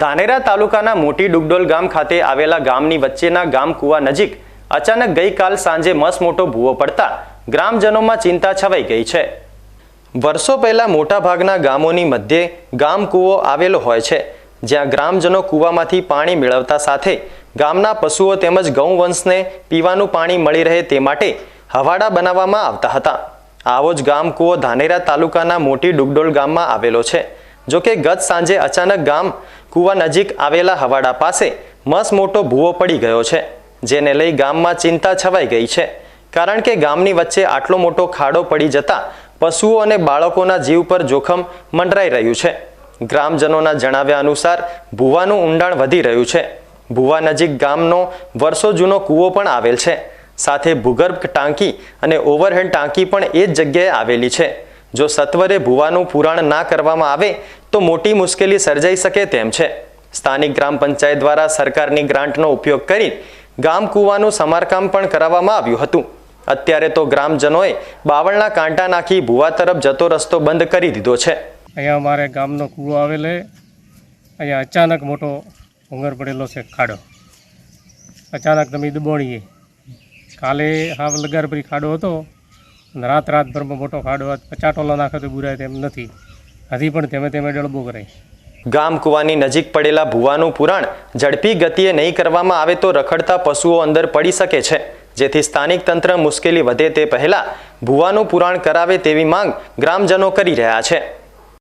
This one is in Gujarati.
ધાનેરા તાલુકાના મોટી ડુગડોલ ગામ ખાતે આવેલા ગામની વચ્ચેના ગામ કુવા નજીક અચાનક ગઈકાલ સાંજે મસમોટો ભૂવો પડતા ગ્રામજનોમાં ચિંતા છવાઈ ગઈ છે. વર્ષો પહેલા મોટાભાગના ગામોની મધ્યે ગામ કૂવો આવેલો હોય છે, જ્યાં ગ્રામજનો કૂવામાંથી પાણી મેળવતા સાથે ગામના પશુઓ તેમજ ગૌવંશને પીવાનું પાણી મળી રહે તે માટે હવાડા બનાવવામાં આવતા હતા. આવો જ ગામ કૂવો ધાનેરા તાલુકાના મોટી ડુગડોલ ગામમાં આવેલો છે. જો કે ગત સાંજે અચાનક ગામ કૂવા નજીક આવેલા હવાડા પાસે મસ મોટો ભૂવો પડી ગયો છે, જેને લઈ ગામમાં ચિંતા છવાઈ ગઈ છે. કારણ કે ગામની વચ્ચે આટલો મોટો ખાડો પડી જતા પશુઓ અને બાળકોના જીવ પર જોખમ મંડરાઈ રહ્યું છે. ગ્રામજનોના જણાવ્યા અનુસાર, ભૂવાનું ઊંડાણ વધી રહ્યું છે. ભૂવા નજીક ગામનો વર્ષો જૂનો કૂવો પણ આવેલ છે. સાથે ભૂગર્ભ ટાંકી અને ઓવરહેડ ટાંકી પણ એ જ જગ્યાએ આવેલી છે. જો સત્વરે ભૂવાનું પુરાણ ના કરવામાં આવે, તો મોટી મુશ્કેલી સર્જાઈ શકે તેમ છે. સ્થાનિક ગ્રામ પંચાયત દ્વારા સરકારની ગ્રાન્ટનો ઉપયોગ કરી ગામ કૂવાનું સમારકામ પણ કરાવવામાં આવ્યું હતું. અત્યારે તો ગ્રામજનોએ બાવળના કાંટા નાખી ભૂવા તરફ જતો રસ્તો બંધ કરી દીધો છે. અહીંયા અમારે ગામનો કૂવો આવેલો અહીંયા અચાનક મોટો ઉંગર પડેલો છે, ખાડો. અચાનક તમે દબોણીએ. કાલે હાવ લગારપરી ખાડો હતો. રાત રાતભરમાં મોટો ખાડો. પચાટોલો નાખે તો બુરાય તેમ નથી. હજી પણ તેમે તેમે ડળબો કરે. ગામ કુવાની નજીક પડેલા ભુવાનું પુરાણ ઝડપી ગતિએ નહીં કરવામાં આવે તો રખડતા પશુઓ અંદર પડી શકે છે. જેથી સ્થાનિક તંત્ર મુશ્કેલી વધે તે પહેલા ભુવાનું પુરાણ કરાવે તેવી માંગ ગ્રામજનો કરી રહ્યા છે.